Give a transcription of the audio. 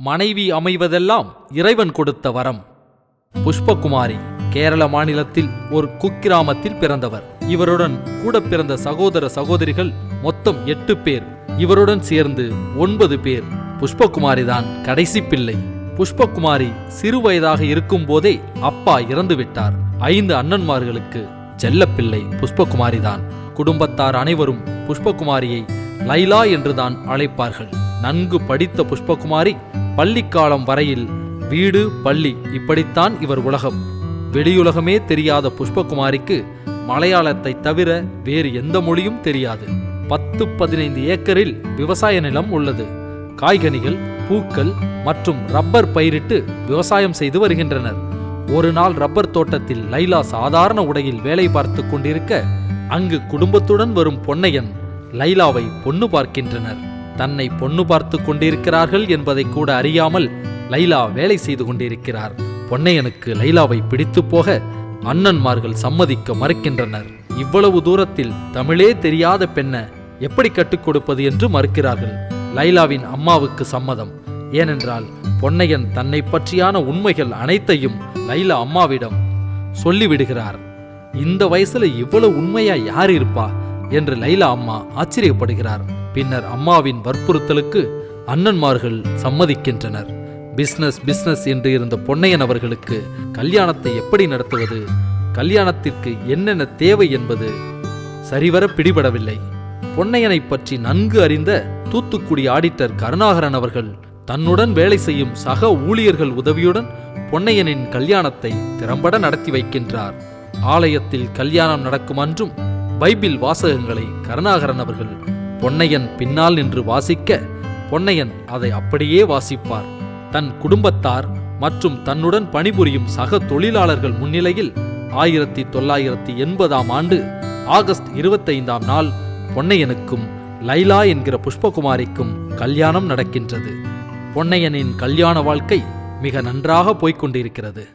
மனைவி அமைவதெல்லாம் இறைவன் கொடுத்த வரம். புஷ்பகுமாரி கேரள மாநிலத்தில் ஒரு குக்கிராமத்தில் பிறந்தவர். இவருடன் கூட பிறந்த சகோதர சகோதரிகள் மொத்தம் எட்டு பேர். இவருடன் சேர்ந்து ஒன்பது பேர். புஷ்பகுமாரி தான் கடைசி பிள்ளை. புஷ்பகுமாரி சிறு வயதாக இருக்கும் போதே அப்பா இறந்து விட்டார். ஐந்து அண்ணன்மார்களுக்கு செல்லப்பிள்ளை புஷ்பகுமாரி தான். குடும்பத்தார் அனைவரும் புஷ்பகுமாரியை லைலா என்றுதான் அழைப்பார்கள். நன்கு படித்த புஷ்பகுமாரி பள்ளிக்காலம் வரையில் வீடு பள்ளி இப்படித்தான் இவர் உலகம். வெளியுலகமே தெரியாத புஷ்பகுமாரிக்கு மலையாளத்தை தவிர வேறு எந்த மொழியும் தெரியாது. பத்து பதினைந்து ஏக்கரில் விவசாய நிலம் உள்ளது. காய்கனிகள் பூக்கள் மற்றும் ரப்பர் பயிரிட்டு விவசாயம் செய்து வருகின்றனர். ஒரு நாள் ரப்பர் தோட்டத்தில் லைலா சாதாரண உடையில் வேலை பார்த்து கொண்டிருக்க அங்கு குடும்பத்துடன் வரும் பொன்னையன் லைலாவை பொண்ணு பார்க்கின்றனர். தன்னை பொண்ணு பார்த்து கொண்டிருக்கிறார்கள் என்பதை கூட அறியாமல் லைலா வேலை செய்து கொண்டிருக்கிறார். பொன்னையனுக்கு லைலாவை பிடித்து போக அண்ணன்மார்கள் சம்மதிக்க மறுக்கின்றனர். இவ்வளவு தூரத்தில் தமிழே தெரியாத பெண்ணை எப்படி கட்டுக் கொடுப்பது என்று மறுக்கிறார்கள். லைலாவின் அம்மாவுக்கு சம்மதம். ஏனென்றால் பொன்னையன் தன்னை பற்றியான உண்மைகள் அனைத்தையும் லைலா அம்மாவிடம் சொல்லிவிடுகிறார். இந்த வயசுல இவ்வளவு உண்மையா யார் இருப்பா? என்று லைலா அம்மா ஆச்சரியப்படுகிறார். பின்னர் அம்மாவின் வற்புறுத்தலுக்கு அண்ணன்மார்கள் சம்மதிக்கின்றனர். பிசினஸ் பிசினஸ் என்று இருந்த பொன்னையன் அவர்களுக்கு கல்யாணத்தை எப்படி நடத்துவது? கல்யாணத்திற்கு என்னென்ன தேவை என்பது சரிவர பிடிபடவில்லை. பொன்னையனை பற்றி நன்கு அறிந்த தூத்துக்குடி ஆடிட்டர் கருணாகரன் அவர்கள் தன்னுடன் வேலை செய்யும் சக ஊழியர்கள் உதவியுடன் பொன்னையனின் கல்யாணத்தை திறம்பட நடத்தி வைக்கின்றார். ஆலயத்தில் கல்யாணம் நடக்கும் அன்றும் பைபிள் வாசகங்களை கருணாகரன் அவர்கள் பொன்னையன் பின்னால் நின்று வாசிக்க பொன்னையன் அதை அப்படியே வாசிப்பார். தன் குடும்பத்தார் மற்றும் தன்னுடன் பணிபுரியும் சக தொழிலாளர்கள் முன்னிலையில் ஆயிரத்தி தொள்ளாயிரத்தி எண்பதாம் ஆண்டு ஆகஸ்ட் இருபத்தைந்தாம் நாள் பொன்னையனுக்கும் லைலா என்கிற புஷ்பகுமாரிக்கும் கல்யாணம் நடக்கின்றது. பொன்னையனின் கல்யாண வாழ்க்கை மிக நன்றாக போய்க் கொண்டிருக்கிறது.